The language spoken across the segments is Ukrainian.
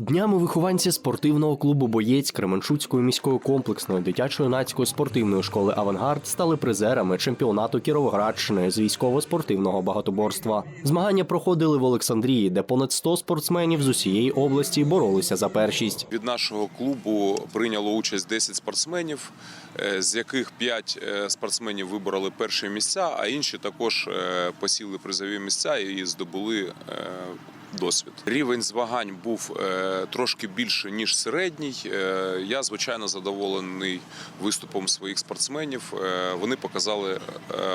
Днями вихованці спортивного клубу Боєць Кременчуцької міської комплексної дитячо-юнацької спортивної школи Авангард стали призерами чемпіонату Кіровоградщини з військово-спортивного багатоборства. Змагання проходили в Олександрії, де понад 100 спортсменів з усієї області боролися за першість. Від нашого клубу прийняло участь 10 спортсменів, е, з яких 5 спортсменів вибороли перші місця, а інші також е, посіли призові місця і здобули е, досвід. Рівень змагань був е, трошки більше ніж середній. Е, Я звичайно задоволений виступом своїх спортсменів. Е, Вони показали е,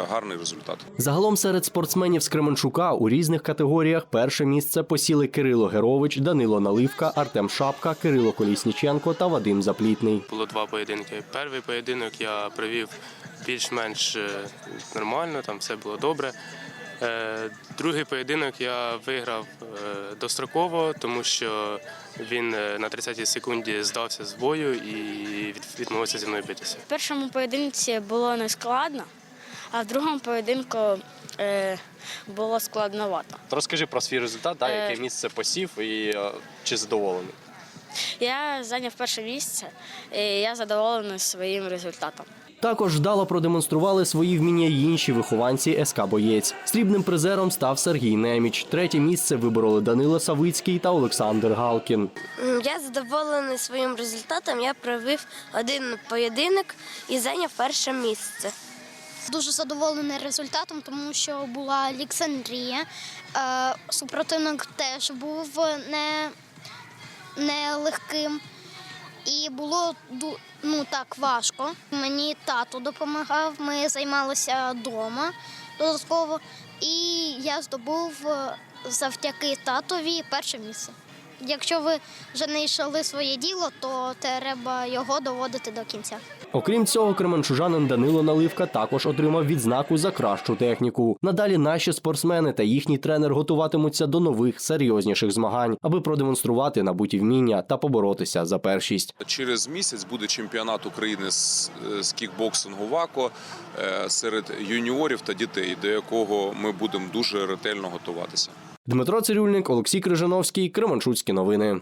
гарний результат. Загалом серед спортсменів з Кременчука у різних категоріях перше місце посіли Кирило Герович, Данило Наливка, Артем Шапка, Кирило Колісніченко та Вадим Заплітний. Було два поєдинки. Перший поєдинок я провів більш-менш нормально, там все було добре. Е, Другий поєдинок я виграв е, достроково, тому що він е, на 30-й секунді здався з бою і відмовився зі мною битися. В першому поєдинці було не складно, а в другому поєдинку було складновато. Розкажи про свій результат, да, яке місце посів і чи задоволений. Я зайняв перше місце, і я задоволений своїм результатом. Також вдало продемонстрували свої вміння й інші вихованці СК Боєць. Срібним призером став Сергій Неміч. Третє місце вибороли Данило Савицький та Олександр Галкін. Я задоволений своїм результатом. Я провів один поєдинок і зайняв перше місце. Дуже задоволений результатом, тому що була Олександрія. Е, Супротивник теж був не, не легким. І було ну, так важко. Мені тато допомагав, ми займалися вдома додатково. І я здобув е, завдяки татові перше місце. Якщо ви вже не йшли своє діло, то треба його доводити до кінця. Окрім цього, кременчужанин Данило Наливка також отримав відзнаку за кращу техніку. Надалі наші спортсмени та їхній тренер готуватимуться до нових серйозніших змагань, аби продемонструвати набуті вміння та поборотися за першість. Через місяць буде чемпіонат України з, з кікбоксингу ВАКО е, серед юніорів та дітей, до якого ми будемо дуже ретельно готуватися. Дмитро Цирюльник, Олексій Крижановський, Кременчуцькі новини.